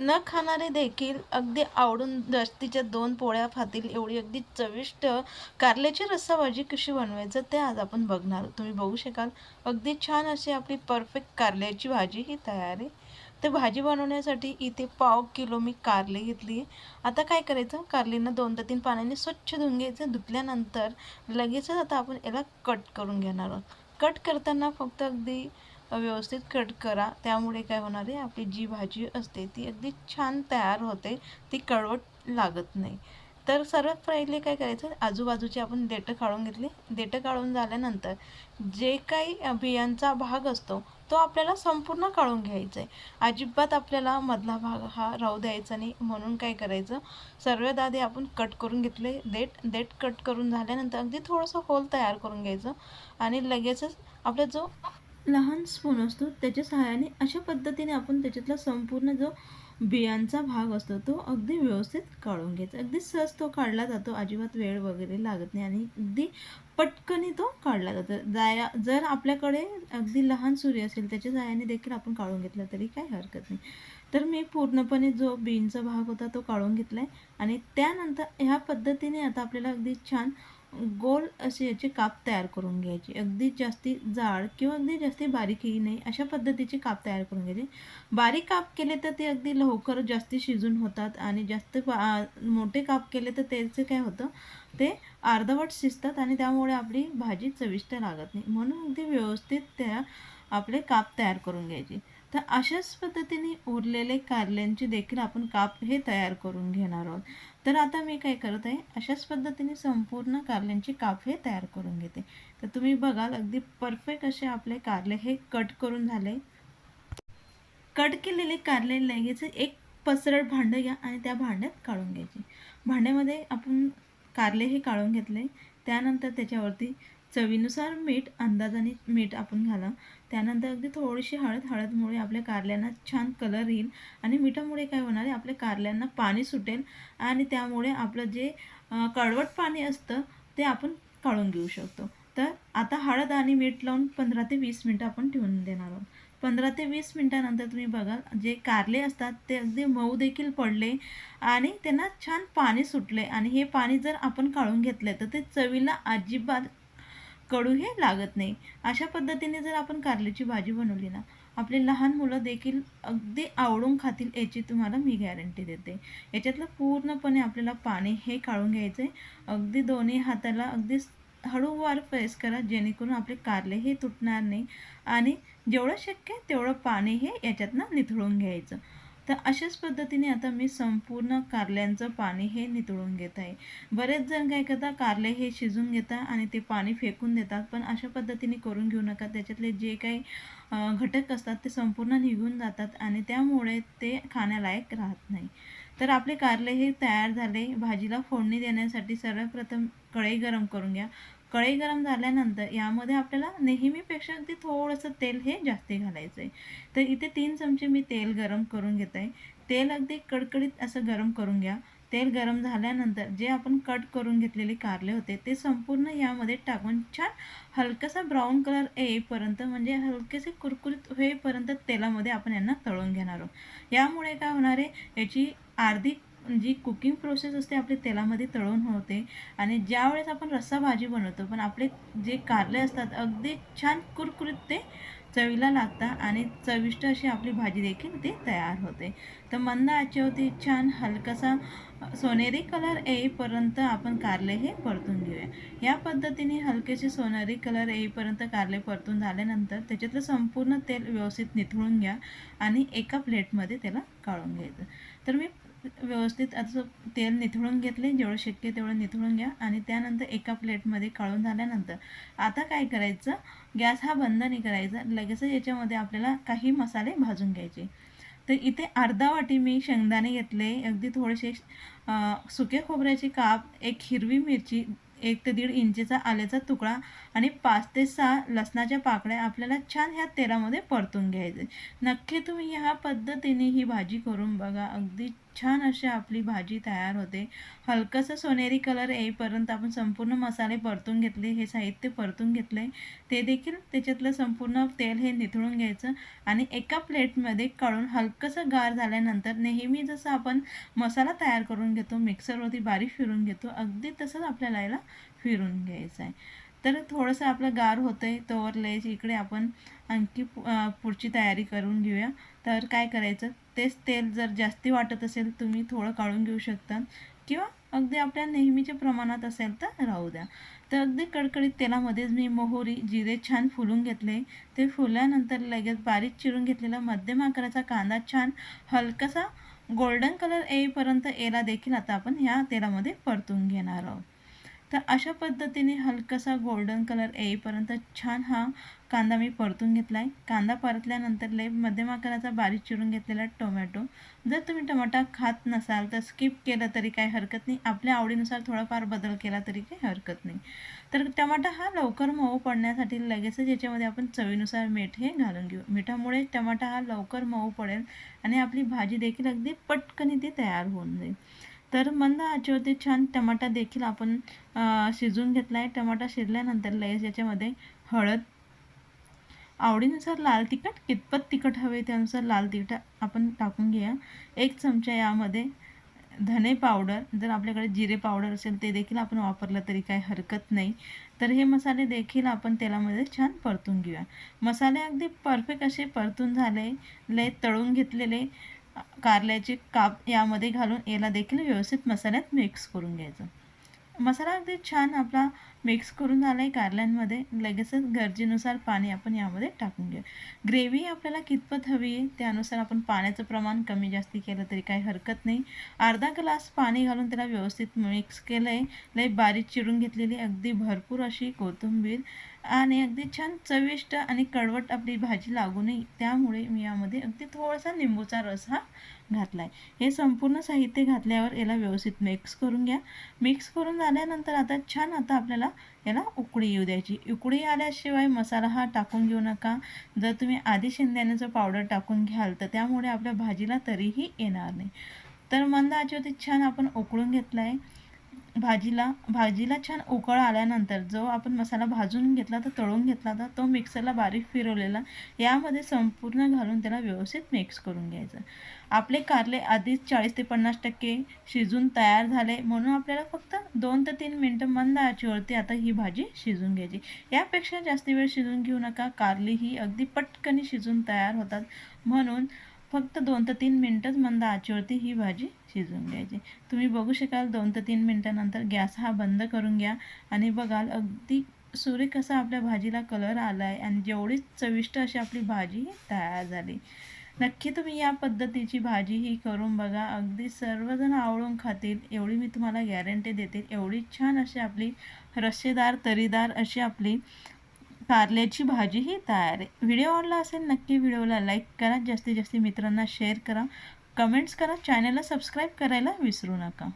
न खाणारे देखील अगदी आवडून जास्तीच्या दोन पोळ्या खातील एवढी अगदी चविष्ट कारल्याची रस्सा भाजी कशी बनवायचं ते आज आपण बघणार आहोत. तुम्ही बघू शकाल. अगदी छान अशी आपली परफेक्ट कारल्याची भाजी ही तयार आहे. तर भाजी बनवण्यासाठी इथे पाव किलो मी कारले घेतली आता काय करायचं? कारलींना दोन ते तीन पाण्याने स्वच्छ धुवून घ्यायचं. धुतल्यानंतर लगेचच आता आपण याला कट करून घेणार आहोत. कट करताना फक्त अगदी व्यवस्थित कट करा. त्यामुळे काय होणार आहे आपली जी भाजी असते ती अगदी छान तयार होते ती कळवट लागत नाही. तर सर्वात पहिले काय करायचं आजूबाजूचे आपण देठं काढून घेतले. देठं काढून झाल्यानंतर जे काही बियांचा भाग असतो तो आपल्याला संपूर्ण काढून घ्यायचा आहे अजिबात आपल्याला मधला भाग हा राहू द्यायचा नाही. म्हणून काय करायचं सर्वात आधी आपण कट करून घेतले देठ. देठ कट करून झाल्यानंतर अगदी थोडंसं होल तयार करून घ्यायचं आणि लगेचच आपला जो लहान स्पून असतो. त्याच्या सहाय्याने अशा पद्धतीने आपण त्याच्यातला संपूर्ण जो बियांचा भाग असतो तो अगदी व्यवस्थित काढून घ्यायचा. अगदी सहज तो काढला जातो. अजिबात वेळ वगैरे लागत नाही आणि अगदी पटकनी तो काढला जातो. जाया जर आपल्याकडे अगदी लहान सुरी असेल त्याच्या जायाने देखील आपण काढून घेतलं तरी काही हरकत नाही. तर मी पूर्णपणे जो बीनचा भाग होता तो काढून घेतला आहे आणि त्यानंतर ह्या पद्धतीने आता आपल्याला अगदी छान गोल असे याचे काप तयार करून घ्यायचे. अगदी जास्ती जाड किंवा अगदी जास्ती बारीकही नाही अशा पद्धतीचे काप तयार करून घ्यायचे. बारीक काप केले तर ते अगदी लवकर जास्ती शिजून होतात आणि जास्त मोठे काप केले तर त्याचे काय होतं ते अर्धवट शिजतात आणि त्यामुळे आपली भाजी चविष्ट लागत नाही. म्हणून अगदी व्यवस्थित त्या आपले काप तयार करून घ्यायचे. तर अशाच पद्धतीने उरलेले कारल्यांचे देखील आपण काप हे तयार करून घेणार आहोत. तर आता मी काय करत आहे अशाच पद्धतीने संपूर्ण कारल्यांचे काफे हे तयार करून घेते. तर तुम्ही बघाल अगदी परफेक्ट असे आपले कारले हे कट करून झाले. कट केलेले कारले लगेच एक पसरट भांडं घ्या आणि त्या भांड्यात काढून घ्यायचे. भांड्यामध्ये आपण कारले हे काढून घेतले. त्यानंतर त्याच्यावरती चवीनुसार मीठ अंदाजाने मीठ आपण घाला. त्यानंतर अगदी थोडीशी हळद हळदमुळे आपल्या कारल्यांना छान कलर येईल आणि मिठामुळे काय होणार आहे आपल्या कारल्यांना पाणी सुटेल आणि त्यामुळे आपलं जे कडवट पाणी असतं ते आपण काढून घेऊ शकतो. तर आता हळद आणि मीठ लावून पंधरा ते वीस मिनटं आपण ठेवून देणार आहोत. पंधरा ते वीस मिनटानंतर तुम्ही बघाल जे कारले असतात ते अगदी मऊ देखील पडले आणि त्यांना छान पाणी सुटले आणि हे पाणी जर आपण काढून घेतले तर ते चवीला अजिबात कडू हे लागत नाही. अशा पद्धतीने जर आपण कारल्याची भाजी बनवली ना आपले लहान मुलं देखील अगदी आवडून खातील याची तुम्हाला मी गॅरंटी देते. याच्यातलं पूर्णपणे आपल्याला पाणी हे काढून घ्यायचं आहे अगदी दोन्ही हाताला अगदी हळूवार प्रेस करा जेणेकरून आपले कारले हे तुटणार नाही. आणि जेवढं शक्य तेवढं पाणी हे याच्यातनं निथळून घ्यायचं. तर अशाच पद्धतीने आता मी संपूर्ण कारल्यांचं पाणी हे नितळून घेत आहे. बरेच जण काय करतात कारले हे शिजून घेतात आणि ते पाणी फेकून देतात पण अशा पद्धतीने करून घेऊ नका. त्याच्यातले जे काही घटक असतात ते संपूर्ण निघून जातात आणि त्यामुळे ते खाण्यालायक राहत नाही. तर आपले कारले हे तयार झाले. भाजीला फोडणी देण्यासाठी सर्वप्रथम कढई गरम करून घ्या. कढई गरम झाल्यानंतर यामध्ये आपल्याला नेहमीपेक्षा अगदी थोडंसं तेल हे जास्त घालायचं आहे तर इथे तीन चमचे मी तेल गरम करून घेत आहे तेल अगदी कडकडीत असं गरम करून घ्या. तेल गरम झाल्यानंतर जे आपण कट करून घेतलेले कारले होते ते संपूर्ण यामध्ये टाकून छान हलकासा ब्राऊन कलर येईपर्यंत म्हणजे हलकेसे कुरकुरीत होईपर्यंत तेलामध्ये आपण यांना तळून घेणार आहोत. यामुळे काय होणार आहे? याची अर्धी जी कुकिंग प्रोसेस असते आपली तेलामध्ये तळून होते आणि ज्यावेळेस आपण रस्सा भाजी बनवतो पण आपले जे कारले असतात अगदी छान कुरकुरीत ते चवीला लागतात आणि चविष्ट अशी आपली भाजी देखील ती तयार होते. तर मंद आचेवरती छान हलकासा सोनेरी कलर येईपर्यंत आपण कारले हे परतून घेऊया. या पद्धतीने हलकेसे सोनेरी कलर येईपर्यंत कारले परतून झाल्यानंतर त्याच्यातलं संपूर्ण तेल व्यवस्थित निथळून घ्या आणि एका प्लेटमध्ये त्याला काढून घ्यायचं. तर मी व्यवस्थित असं तेल निथळून घेतले जेवढं शक्य तेवढं निथळून घ्या आणि त्यानंतर एका प्लेटमध्ये काढून झाल्यानंतर आता काय करायचं? गॅस हा बंद नाही करायचा लगेच याच्यामध्ये आपल्याला काही मसाले भाजून घ्यायचे. तर इथे अर्धा वाटी मी शेंगदाणे घेतले अगदी थोडेसे सुके खोबऱ्याचे काप एक हिरवी मिरची एक ते दीड इंचीचा आल्याचा तुकडा आणि पाच ते सहा लसणाच्या पाकळ्या आपल्याला छान ह्या तेलामध्ये परतून घ्यायचे. नक्की तुम्ही ह्या पद्धतीने ही भाजी करून बघा अगदी छान अशी आपली भाजी तयार होते. हलकंसं सोनेरी कलर येईपर्यंत आपण संपूर्ण मसाले परतून घेतले हे साहित्य परतून घेतले ते देखील त्याच्यातलं संपूर्ण तेल हे निथळून घ्यायचं आणि एका प्लेटमध्ये काढून हलकंसं गार झाल्यानंतर नेहमी जसं आपण मसाला तयार करून घेतो मिक्सरवरती बारीक फिरून घेतो अगदी तसंच आपल्याला याला फिरून घ्यायचं आहे तर थोडंसं आपलं गार होतं आहे तोवर लेस इकडे आपण आणखी पुढची तयारी करून घेऊया. तर काय करायचं तेच तेल जर जास्ती वाटत असेल तुम्ही थोडं काढून घेऊ शकता. किंवा अगदी आपल्या नेहमीच्या प्रमाणात असेल तर राहू द्या. तर अगदी कडकडीत तेलामध्येच मी मोहरी जिरे छान फुलून घेतले. ते फुलल्यानंतर लगेच बारीक चिरून घेतलेला मध्यम आकाराचा कांदा छान हलकासा गोल्डन कलर येईपर्यंत एला देखील आता आपण ह्या तेलामध्ये परतून घेणार आहोत. तर अशा पद्धतीने हलकासा गोल्डन कलर येईपर्यंत छान हा कांदा मी परतून घेतला आहे कांदा परतल्यानंतर लय मध्यम आकाराचा बारीक चिरून घेतलेला टोमॅटो जर तुम्ही टमाटा खात नसाल तर स्किप केलं तरी काही हरकत नाही. आपल्या आवडीनुसार थोडाफार बदल केला तरी काही हरकत नाही. तर टमाटा हा लवकर मऊ पडण्यासाठी लगेचच याच्यामध्ये आपण चवीनुसार मीठ हे घालून घेऊ. मिठामुळे टमाटा हा लवकर मऊ पडेल आणि आपली भाजी देखील अगदी पटकन ती तयार होऊन जाईल. तर मंद आचेवरती छान टमाटा देखील आपण शिजवून घेतला आहे टमाटा शिजल्यानंतर लगेच याच्यामध्ये हळद आवडीनुसार लाल तिखट कितपत तिखट हवे त्यानुसार लाल तिखट आपण टाकून घ्या एक चमचा यामध्ये धने पावडर जर आपल्याकडे जिरे पावडर असेल ते देखील आपण वापरलं तरी काही हरकत नाही. तर हे मसाले देखील आपण तेलामध्ये छान परतून घेऊया. मसाले अगदी परफेक्ट असे परतून झाले लय तळून घेतलेले. कारल्याचे काप यामध्ये घालून याला देखील व्यवस्थित मसाल्यात मिक्स करून घ्यायचं. मसाला अगदी छान आपला मिक्स करून झाला आहे कारल्यांमध्ये. लगेचच गरजेनुसार पाणी आपण यामध्ये टाकून घेऊ. ग्रेव्ही आपल्याला कितपत हवी आहे त्यानुसार आपण पाण्याचं प्रमाण कमी जास्ती केलं तरी काही हरकत नाही. अर्धा ग्लास पाणी घालून त्याला व्यवस्थित मिक्स केलं आहे लई बारीक चिरून घेतलेली अगदी भरपूर अशी कोथिंबीर आणि अगदी छान चविष्ट आणि कडवट आपली भाजी लागू नये. त्यामुळे मी यामध्ये अगदी थोडासा लिंबूचा रस हा घातला आहे हे संपूर्ण साहित्य घातल्यावर याला व्यवस्थित मिक्स करून घ्या. मिक्स करून झाल्यानंतर आता छान आता आपल्याला याला उकळी येऊ द्यायची. उकळी आल्याशिवाय मसाला हा टाकून घेऊ नका. जर तुम्ही आधी शेंगदाण्याचं पावडर टाकून घ्याल तर त्यामुळे आपल्या भाजीला तरीही येणार नाही. तर मंद आचेवरती छान आपण उकळून घेतला आहे भाजीला भाजीला छान उकळ आल्यानंतर जो आपण मसाला भाजून घेतला तर तळून घेतला तर तो मिक्सरला बारीक फिरवलेला यामध्ये संपूर्ण घालून त्याला व्यवस्थित मिक्स करून घ्यायचं. आपले कारले आधीच चाळीस ते पन्नास टक्के शिजून तयार झाले म्हणून आपल्याला फक्त दोन ते तीन मिनटं मंद आचीवरती आता ही भाजी शिजून घ्यायची. यापेक्षा जास्त वेळ शिजून घेऊ नका कारली ही अगदी पटकनी शिजून तयार होतात म्हणून फक्त दोन ते तीन मिनटंच मंद आचेवरती ही भाजी शिजवून घ्यायची. तुम्ही बघू शकाल दोन ते तीन मिनटानंतर गॅस हा बंद करून घ्या आणि बघाल अगदी सूर्य कसा आपल्या भाजीला कलर आला आहे आणि जेवढी चविष्ट अशी आपली भाजी तयार झाली. नक्की तुम्ही या पद्धतीची भाजी ही करून बघा. अगदी सर्वजण आवडून खातील एवढी मी तुम्हाला गॅरंटी देते. एवढी छान अशी आपली रस्सेदार तरीदार अशी आपली कारल्याची भाजी ही तयार आहे. व्हिडिओ आवडला असेल नक्की व्हिडिओला लाईक करा. जास्तीत जास्त मित्रांना शेअर करा. कमेंट्स करा. चॅनलला सबस्क्राईब करायला विसरू नका.